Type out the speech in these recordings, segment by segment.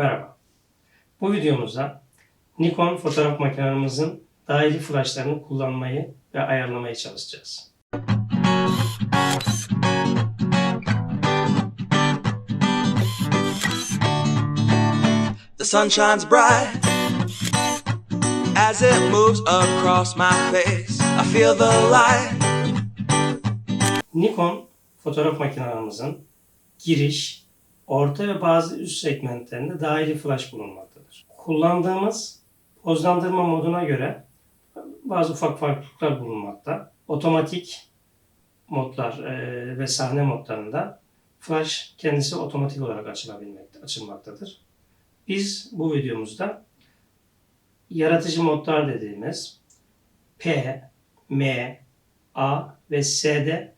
Merhaba. Bu videomuzda Nikon fotoğraf makinemizin dahili flashlarını kullanmayı ve ayarlamayı çalışacağız. The sun shines bright as it moves across my face. I feel the light. Nikon fotoğraf makinemizin giriş, orta ve bazı üst segmentlerinde dahili flash bulunmaktadır. Kullandığımız pozlandırma moduna göre bazı ufak farklılıklar bulunmakta. Otomatik modlar e, ve sahne modlarında flash kendisi otomatik olarak açılabilmekte, açılmaktadır. Biz bu videomuzda yaratıcı modlar dediğimiz P, M, A ve S'de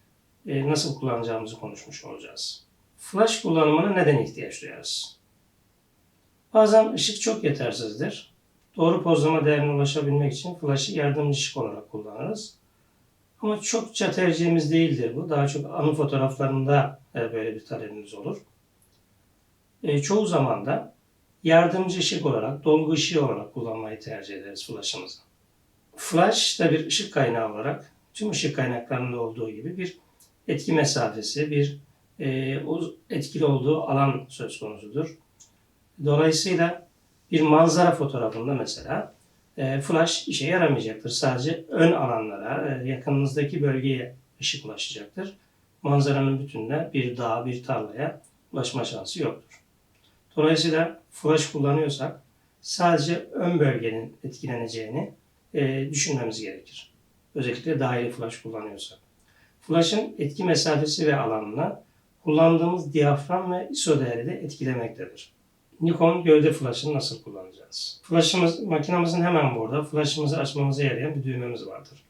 e, nasıl kullanacağımızı konuşmuş olacağız. Flash kullanımına neden ihtiyaç duyarız? Bazen ışık çok yetersizdir. Doğru pozlama değerine ulaşabilmek için flash'ı yardımcı ışık olarak kullanırız. Ama çokça tercihimiz değildir bu. Daha çok anı fotoğraflarında e, böyle bir talebimiz olur. E, çoğu zaman da yardımcı ışık olarak, dolgu ışığı olarak kullanmayı tercih ederiz flash'ımızı. Flash da bir ışık kaynağı olarak tüm ışık kaynaklarında olduğu gibi bir etki mesafesi, bir e, o etkili olduğu alan söz konusudur. Dolayısıyla bir manzara fotoğrafında mesela e, flash işe yaramayacaktır. Sadece ön alanlara, e, yakınınızdaki bölgeye ışık ulaşacaktır. Manzaranın bütününe bir dağa, bir tarlaya ulaşma şansı yoktur. Dolayısıyla flash kullanıyorsak sadece ön bölgenin etkileneceğini e, düşünmemiz gerekir. Özellikle dahili flash kullanıyorsak. Flash'ın etki mesafesi ve alanına kullandığımız diyafram ve ISO değeri de etkilemektedir. Nikon gövde flash'ını nasıl kullanacağız? Flash'ımız, makinamızın hemen burada flash'ımızı açmamıza yarayan bir düğmemiz vardır.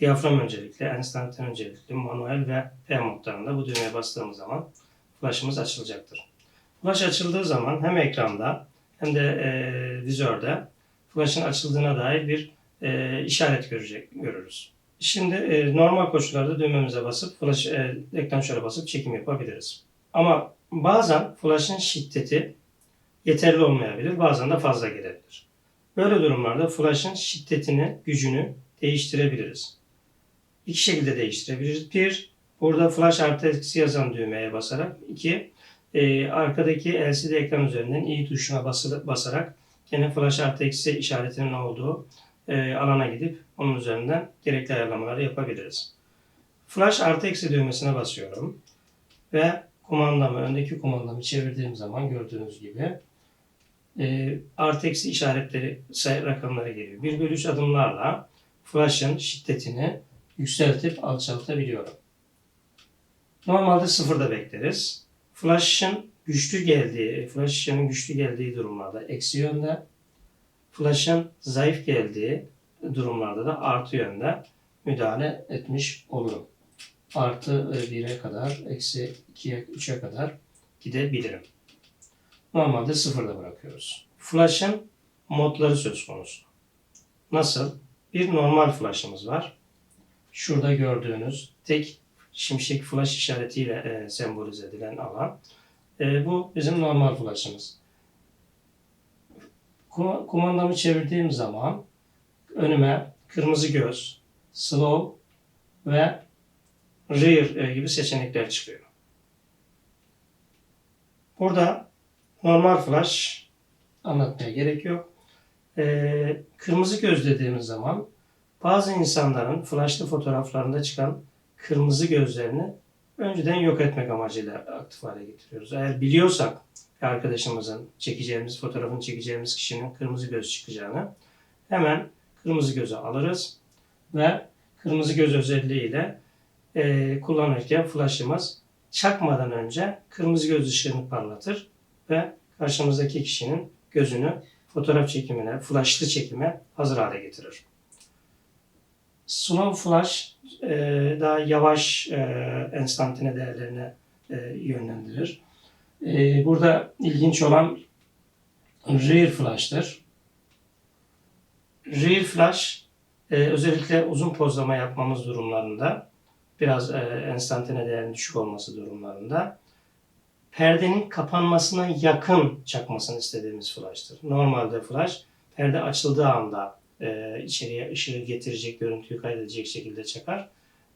Diyafram öncelikli, enstantan öncelikli, manuel ve P modlarında bu düğmeye bastığımız zaman flash'ımız açılacaktır. Flash açıldığı zaman hem ekranda hem de e, vizörde flash'ın açıldığına dair bir e, işaret görecek, görürüz. Şimdi e, normal koşullarda düğmemize basıp flash e, ekran şöyle basıp çekim yapabiliriz. Ama bazen flash'ın şiddeti yeterli olmayabilir, bazen de fazla gelebilir. Böyle durumlarda flash'ın şiddetini, gücünü değiştirebiliriz. İki şekilde değiştirebiliriz. Bir, burada flash artı eksi yazan düğmeye basarak. iki e, arkadaki LCD ekran üzerinden i tuşuna basılı- basarak yine flash artı eksi işaretinin olduğu e, alana gidip onun üzerinden gerekli ayarlamaları yapabiliriz. Flash artı eksi düğmesine basıyorum ve kumandamı, öndeki kumandamı çevirdiğim zaman gördüğünüz gibi e, artı eksi işaretleri, rakamları geliyor. 1 bölü 3 adımlarla flash'ın şiddetini yükseltip alçaltabiliyorum. Normalde sıfırda bekleriz. Flash'ın güçlü geldiği, flash ışığının güçlü geldiği durumlarda eksi yönde, flash'ın zayıf geldiği durumlarda da artı yönde müdahale etmiş olurum. Artı 1'e kadar, eksi 2'ye, 3'e kadar gidebilirim. Normalde sıfırda bırakıyoruz. Flash'ın modları söz konusu. Nasıl? Bir normal flash'ımız var. Şurada gördüğünüz tek şimşek flash işaretiyle e, sembolize edilen alan. E, bu bizim normal flash'ımız. Kuma- Kumandamı çevirdiğim zaman önüme kırmızı göz, slow ve rear e, gibi seçenekler çıkıyor. Burada normal flash anlatmaya gerek yok. E, kırmızı göz dediğimiz zaman bazı insanların flashlı fotoğraflarında çıkan kırmızı gözlerini önceden yok etmek amacıyla aktif hale getiriyoruz. Eğer biliyorsak arkadaşımızın çekeceğimiz, fotoğrafını çekeceğimiz kişinin kırmızı göz çıkacağını hemen kırmızı gözü alırız ve kırmızı göz özelliğiyle e, kullanırken flash'ımız çakmadan önce kırmızı göz ışığını parlatır ve karşımızdaki kişinin gözünü fotoğraf çekimine, flashlı çekime hazır hale getirir. Slow flash e, daha yavaş e, enstantane değerlerine e, yönlendirir. E, burada ilginç olan rear flash'tır. Rear flash e, özellikle uzun pozlama yapmamız durumlarında biraz e, enstantane değerinin düşük olması durumlarında perdenin kapanmasına yakın çakmasını istediğimiz flash'tır. Normalde flash perde açıldığı anda e, içeriye ışığı getirecek, görüntüyü kaydedecek şekilde çakar.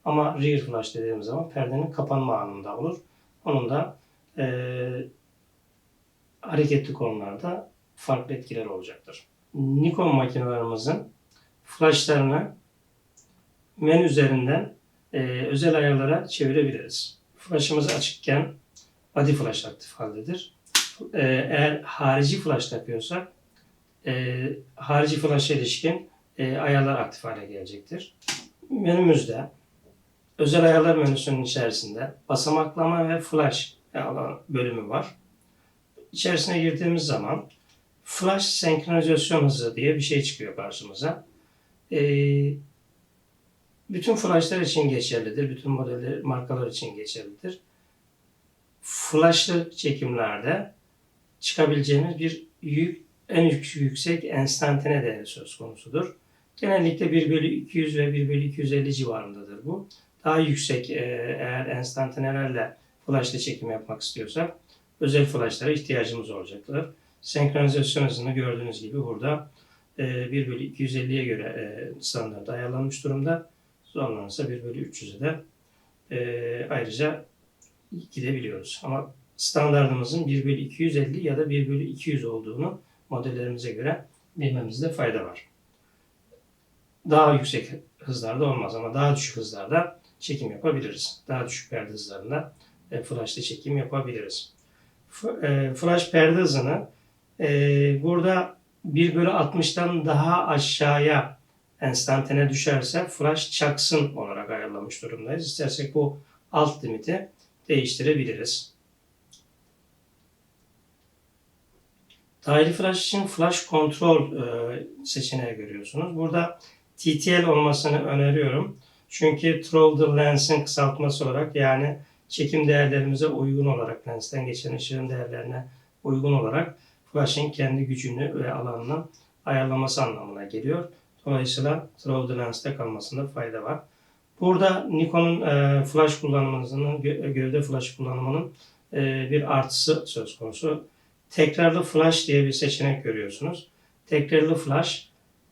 Ama rear flash dediğimiz zaman perdenin kapanma anında olur. Onun da e, hareketli konularda farklı etkileri olacaktır. Nikon makinelerimizin flashlarını menü üzerinden e, özel ayarlara çevirebiliriz. Flashımız açıkken body flash aktif haldedir. E, eğer harici flash takıyorsak e, harici flash'a ilişkin e, ayarlar aktif hale gelecektir. Menümüzde özel ayarlar menüsünün içerisinde basamaklama ve flash alan bölümü var. İçerisine girdiğimiz zaman flash senkronizasyon hızı diye bir şey çıkıyor karşımıza. Ee, bütün flashlar için geçerlidir. Bütün modeller, markalar için geçerlidir. Flashlı çekimlerde çıkabileceğimiz bir yük, en yük- yüksek enstantane değeri söz konusudur. Genellikle 1 bölü 200 ve 1 bölü 250 civarındadır bu. Daha yüksek e, eğer enstantanelerle flashla çekim yapmak istiyorsak özel flashlara ihtiyacımız olacaktır. Senkronizasyon hızını gördüğünüz gibi burada e, 1 bölü 250'ye göre e, standart ayarlanmış durumda. Zorlanırsa 1 bölü 300'e de e, ayrıca gidebiliyoruz. Ama standartımızın 1 bölü 250 ya da 1 bölü 200 olduğunu modellerimize göre bilmemizde fayda var. Daha yüksek hızlarda olmaz ama daha düşük hızlarda çekim yapabiliriz. Daha düşük perde hızlarında e, flash'ta çekim yapabiliriz. F- e, flash perde hızını e, burada 1 bölü 60'tan daha aşağıya enstantane düşerse flash çaksın olarak ayarlamış durumdayız. İstersek bu alt limiti değiştirebiliriz. Dahili flash için flash kontrol e, seçeneği görüyorsunuz. Burada TTL olmasını öneriyorum. Çünkü through the lens'in kısaltması olarak yani çekim değerlerimize uygun olarak lensten geçen ışığın değerlerine uygun olarak flash'ın kendi gücünü ve alanını ayarlaması anlamına geliyor. Dolayısıyla through the lens'te kalmasında fayda var. Burada Nikon'un e, flash kullanımının, gö- gövde flash kullanımının e, bir artısı söz konusu. Tekrarlı flash diye bir seçenek görüyorsunuz. Tekrarlı flash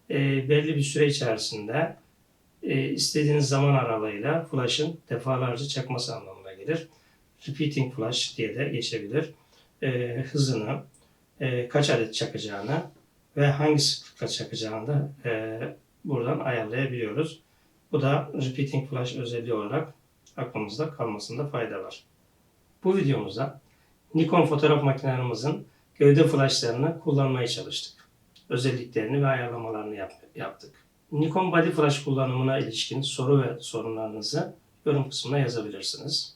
e, belli bir süre içerisinde e, istediğiniz zaman aralığıyla flash'ın defalarca çakması anlamına gelir. Repeating flash diye de geçebilir. E, hızını, e, kaç adet çakacağını ve hangi sıklıkla çakacağını da e, buradan ayarlayabiliyoruz. Bu da repeating flash özelliği olarak aklımızda kalmasında fayda var. Bu videomuzda Nikon fotoğraf makinelerimizin gövde flashlarını kullanmaya çalıştık. Özelliklerini ve ayarlamalarını yap- yaptık. Nikon body flash kullanımına ilişkin soru ve sorunlarınızı yorum kısmına yazabilirsiniz.